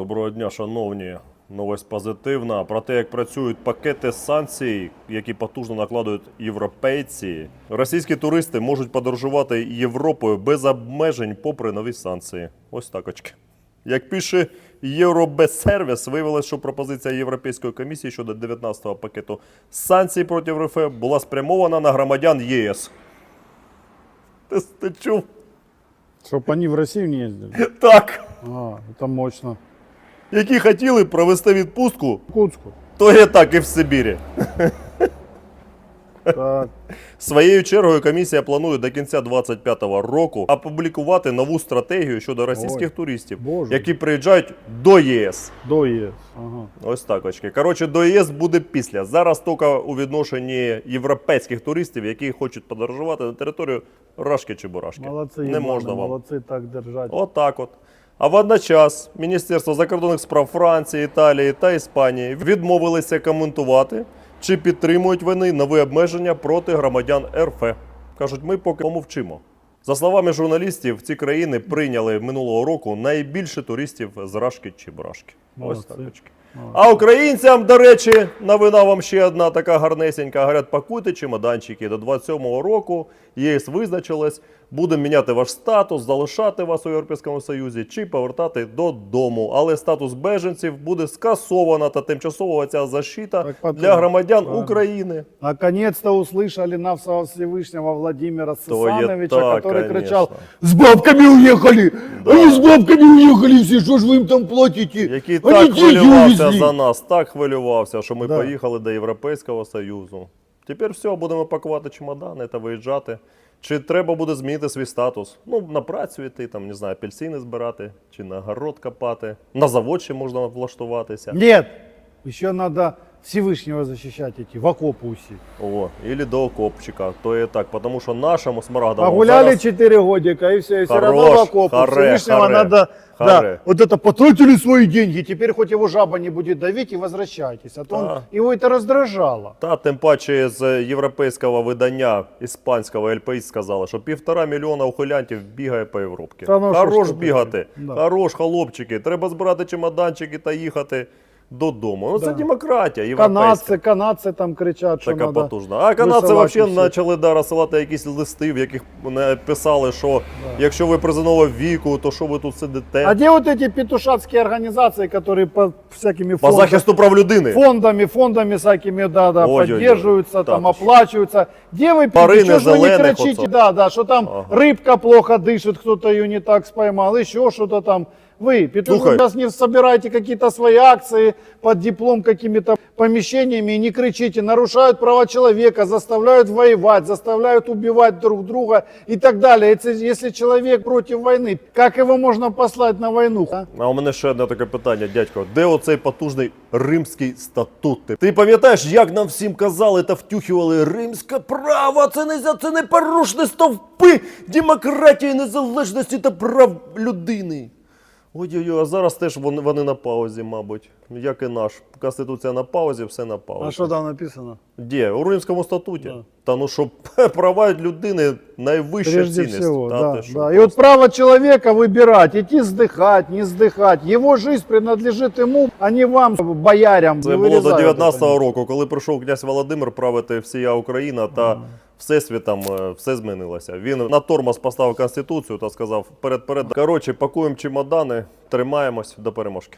Доброго дня, шановні. Новость позитивна про те, як працюють пакети санкцій, які потужно накладують європейці. Російські туристи можуть подорожувати Європою без обмежень попри нові санкції. Ось так очки. Як пише Євробезсервіс, виявилось, що пропозиція Європейської комісії щодо 19-го пакету санкцій проти РФ була спрямована на громадян єС. Ти, ти чув? Чтоб они в Россию не ездили. Так. А, это мощно Які хотіли провести відпустку, В Кутску. то є так і в Сибірі. Так. Своєю чергою комісія планує до кінця 2025 року опублікувати нову стратегію щодо російських Ой, туристів, Боже. які приїжджають до ЄС. До ЕС. Ага. Ось так очки. Коротше, до ЄС буде після. Зараз тільки у відношенні європейських туристів, які хочуть подорожувати на територію Рашки чи Бурашки. Молодцы, Не ебаны, можна вам. молодцы так держать. Отак от. А водночас Міністерство закордонних справ Франції, Італії та Іспанії відмовилися коментувати, чи підтримують вони нові обмеження проти громадян РФ. Кажуть, ми поки помовчимо. За словами журналістів, ці країни прийняли минулого року найбільше туристів з Рашки чи Брашки. Ось так. Молодці. А українцям, до речі, новина вам ще одна така гарнесенька. Говорять, пакуйте чемоданчики до 27-го року. ЄС визначилась, будемо міняти ваш статус, залишати вас у Європейському Союзі чи повертати додому. Але статус беженців буде скасована та тимчасова ця защита Так потім. для громадян Правильно. України. Наконец-то услышали нашего Всевышнего Владимира То є Сысановича, так, который конечно. кричал «С бабками уехали! Да. Они с бабками уехали все, что ж вы им там платите? Який Они так деньги хвилювався увезли!» за нас, так хвилювався, що ми Да. поїхали до Європейського Союзу. Тепер все, будемо пакувати чемодани та виїжджати. Чи треба буде змінити свій статус? Ну, на працю йти, там, не знаю, апельсини збирати, чи на город копати. На завод ще можна влаштуватися. Нет, еще надо Всевышнего защищать идти, в окопы уйти. О, или до окопчика. То і так, тому що нашому смарагдовому Погуляли зараз 4 годика, и все, и все равно Хорош, в окопы. харе, Всевышнего харе, надо, харе. да, вот это потратили свои деньги, теперь хоть его жаба не будет давить и возвращайтесь. А то он, Да. его это раздражало. Та тим паче з європейського видання іспанського ЛПІ сказали, що півтора мільйона ухилянтів бігає по Європі. Та ну, що Хорош ж таке? бігати, Да. хорош, хлопчики. Треба збирати чемоданчики та їхати додому. Ну це Да. демократія європейська. Канадцы, канадцы там кричат, что Така надо. потужна. А канадці висилати взагалі всіх. почали да, розсилати якісь листи, в яких вони писали, що якщо ви призовного віку, то що ви тут сидите? А где вот эти петушатские организации, которые по всякими По фондам- захисту прав людини. фондами, фондами всякими, да, да, Ой-ой-ой. поддерживаются, там Так уж. оплачиваются. Где вы Порыны пьете? Что ж вы не зеленых кричите? вот Да, да, что там Ага. рыбка плохо дышит, кто-то ее не так споймал, еще что-то там. Вы, петух, Слухай. вы сейчас не собираете какие-то свои акции под диплом какими-то помещениями и не кричите, нарушают права человека, заставляют воевать, заставляют убивать друг друга и так далее. Если, если человек против войны, как его можно послать на войну? а? А у мене ще одне таке питання, дядько. Де оцей потужний римський статут? Ти пам'ятаєш, як нам всім казали та втюхували римське право, це не за це не порушні стовпи демократії, незалежності та прав людини. Ой-ой-ой, а зараз теж вони, вони на паузі, мабуть. Як і наш. Конституція на паузі, все на паузі. А що там написано? Де? У Римському статуті. Да. Та ну що права людини найвища Прежде цінність. всего, Та да, ти що, да. И вот право человека выбирать, идти сдыхать, не сдыхать. Его жизнь принадлежит ему, а не вам, боярям. Це Не було до вырезают 19-го это. року, коли прийшов князь Володимир правити всія Україна та всесвітом е, все змінилося. Він на тормоз поставив конституцію та сказав перед перед. Коротше, пакуємо чемодани, тримаємось до переможки.